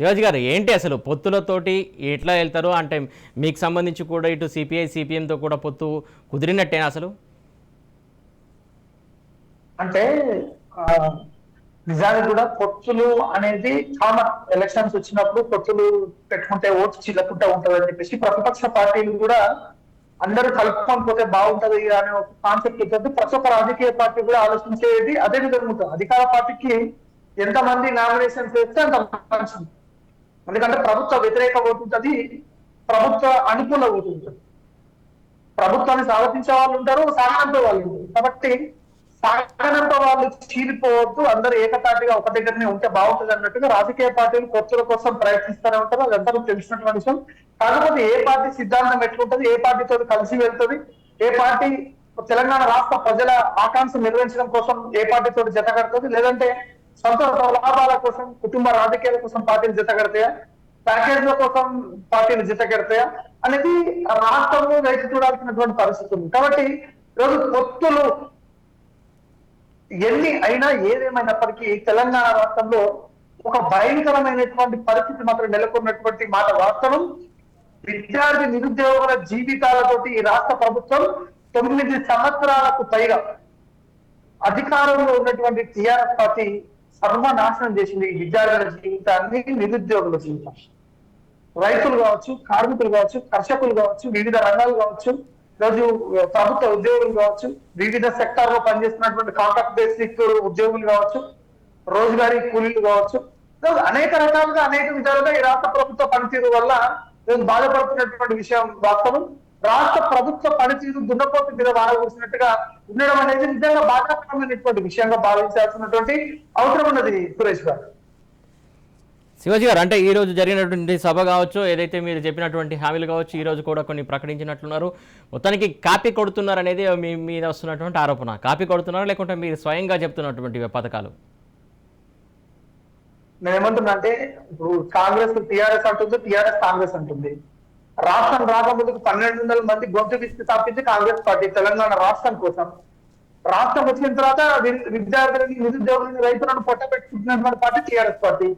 శివాజీ గారు ఏంటి అసలు పొత్తులతోటి ఎట్లా వెళ్తారు? అంటే మీకు సంబంధించి కూడా ఇటు సిపిఐ సిపిఎంతో కూడా పొత్తు కుదిరినట్టేనా అసలు? అంటే నిజానికి కూడా పొత్తులు అనేది కామన్ ఎలక్షన్స్ వచ్చినప్పుడు పొత్తులు పెట్టుకుంటే ఓటు చిల్లకుంటా ఉంటుంది అని చెప్పేసి ప్రతిపక్ష పార్టీలు కూడా అందరూ కలుపుకొని పోతే బాగుంటది అనే ఒక కాన్సెప్ట్ తోటి ప్రతి ఒక్క రాజకీయ పార్టీ కూడా ఆలోచించేది అదే విధంగా ఉంటుంది. అధికార పార్టీకి ఎంతమంది నామినేషన్ చేస్తే అంత మంచిది. ఎందుకంటే ప్రభుత్వ వ్యతిరేక ఓటు ఉంటుంది ప్రభుత్వ అనుకూల ఓటు ఉంటుంది ప్రభుత్వాన్ని సమర్థించే వాళ్ళు ఉంటారు సాగనంపే వాళ్ళు ఉంటారు. కాబట్టి సాగనంప వాళ్ళు చీలిపోవద్దు అందరూ ఏకతాటిగా ఒక దగ్గరనే ఉంటే బాగుంటుంది అన్నట్టుగా రాజకీయ పార్టీలు ఖర్చుల కోసం ప్రయత్నిస్తూనే ఉంటారు అది అందరూ తెలిసినటువంటి విషయం. కాకపోతే ఏ పార్టీ సిద్ధాంతం ఎట్లుంటది ఏ పార్టీతో కలిసి వెళ్తుంది ఏ పార్టీ తెలంగాణ రాష్ట్ర ప్రజల ఆకాంక్ష నిర్వహించడం కోసం ఏ పార్టీతో జత కడుతుంది లేదంటే సొంత లాభాల కోసం కుటుంబ రాజకీయాల కోసం పార్టీలు జత కడతాయా ప్యాకేజ్ల కోసం పార్టీలు జత కడతాయా అనేది రాష్ట్రంలో రైతు చూడాల్సినటువంటి పరిస్థితి ఉంది. కాబట్టి ఈరోజు పొత్తులు ఎన్ని అయినా ఏదేమైనప్పటికీ తెలంగాణ రాష్ట్రంలో ఒక భయంకరమైనటువంటి పరిస్థితి మాత్రం నెలకొన్నటువంటి మాట వాస్తవం. విద్యార్థి నిరుద్యోగుల జీవితాలతోటి ఈ రాష్ట్ర ప్రభుత్వం తొమ్మిది సంవత్సరాలకు పైగా అధికారంలో ఉన్నటువంటి టిఆర్ఎస్ పార్టీ సర్వనాశనం చేసింది ఈ విద్యార్థుల జీవితాన్ని నిరుద్యోగుల జీవితం. రైతులు కావచ్చు కార్మికులు కావచ్చు కర్షకులు కావచ్చు వివిధ రంగాలు కావచ్చు ఈరోజు ప్రభుత్వ ఉద్యోగులు కావచ్చు వివిధ సెక్టార్లో పనిచేస్తున్నటువంటి కాంట్రాక్ట్ బేసిక్ ఉద్యోగులు కావచ్చు రోజుగారీ కూలీలు కావచ్చు అనేక రకాలుగా అనేక విధాలుగా ఈ రాష్ట్ర ప్రభుత్వ పనితీరు వల్ల బాధపడుతున్నటువంటి విషయం వాస్తవం. రాష్ట్ర ప్రభుత్వ పనితీరు దున్నపోతు మీద వాడవలసినట్టుగా ఉండడం అనేది నిజంగా బాధాకరమైనటువంటి విషయంగా భావించాల్సినటువంటి అవసరం ఉన్నది సురేష్ గారు. శివాజీ గారు అంటే ఈ రోజు జరిగినటువంటి సభ కావచ్చు ఏదైతే మీరు చెప్పినటువంటి హామీలు కావచ్చు ఈ రోజు కూడా కొన్ని ప్రకటించినట్లున్నారు. మొత్తానికి కాపీ కొడుతున్నారు అనేది మీ మీద వస్తున్నటువంటి ఆరోపణ. కాపీ కొడుతున్నారు లేకుంటే మీరు స్వయంగా చెప్తున్నటువంటి పథకాలు? నేను ఏమంటున్నా అంటే ఇప్పుడు కాంగ్రెస్ టిఆర్ఎస్ అంటుంది టిఆర్ఎస్ కాంగ్రెస్ అంటుంది. రాష్ట్రం రాకముందుకు పన్నెండు వందల మంది గొంతు విసికి స్థాపించి కాంగ్రెస్ పార్టీ తెలంగాణ రాష్ట్రం కోసం. రాష్ట్రం వచ్చిన తర్వాత విద్యార్థులని నిరుద్యోగులని రైతులను పొట్టబెట్టుకుంటున్నటువంటి పార్టీ టీఆర్ఎస్ పార్టీ.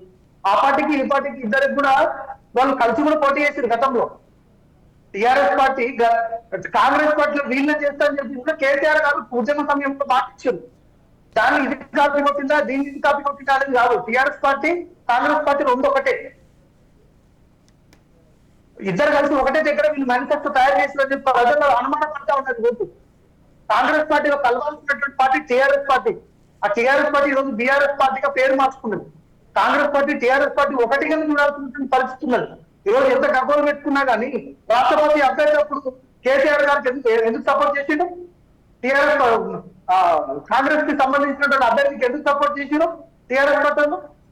ఆ పార్టీకి ఈ పార్టీకి ఇద్దరికి కూడా వాళ్ళు కలిసి కూడా పోటీ చేశారు గతంలో. టిఆర్ఎస్ పార్టీ కాంగ్రెస్ పార్టీలో వీళ్ళని చేస్తారని చెప్పి కూడా కేసీఆర్ గారు ఉద్యమ సమయంలో మాటిచ్చారు దాన్ని ఇది కాపీ కొట్టిందా దీన్ని ఇది కాపీ కొట్టిందా అనేది కాదు. టిఆర్ఎస్ పార్టీ కాంగ్రెస్ పార్టీ రెండు ఒకటే ఇద్దరు కలిసి ఒకటే దగ్గర వీళ్ళు మేనిఫెస్టో తయారు చేసిన ప్రజల్లో అనుమానం పడతా ఉన్నది ఓటు కాంగ్రెస్ పార్టీలో కలవాల్సినటువంటి పార్టీ టిఆర్ఎస్ పార్టీ. ఆ టిఆర్ఎస్ పార్టీ ఈరోజు బీఆర్ఎస్ పార్టీగా పేరు మార్చుకున్నది. కాంగ్రెస్ పార్టీ టిఆర్ఎస్ పార్టీ ఒకటిగా చూడాల్సినటువంటి పరిస్థితి ఉన్నది. ఈరోజు ఎంత గర్భాలు పెట్టుకున్నా కానీ రాష్ట్రపతి అభ్యర్థి అప్పుడు కేసీఆర్ గారికి ఎందుకు ఎందుకు సపోర్ట్ చేసిండు? టిఆర్ఎస్ కాంగ్రెస్కి సంబంధించినటువంటి అభ్యర్థికి ఎందుకు సపోర్ట్ చేసిండు? TRS party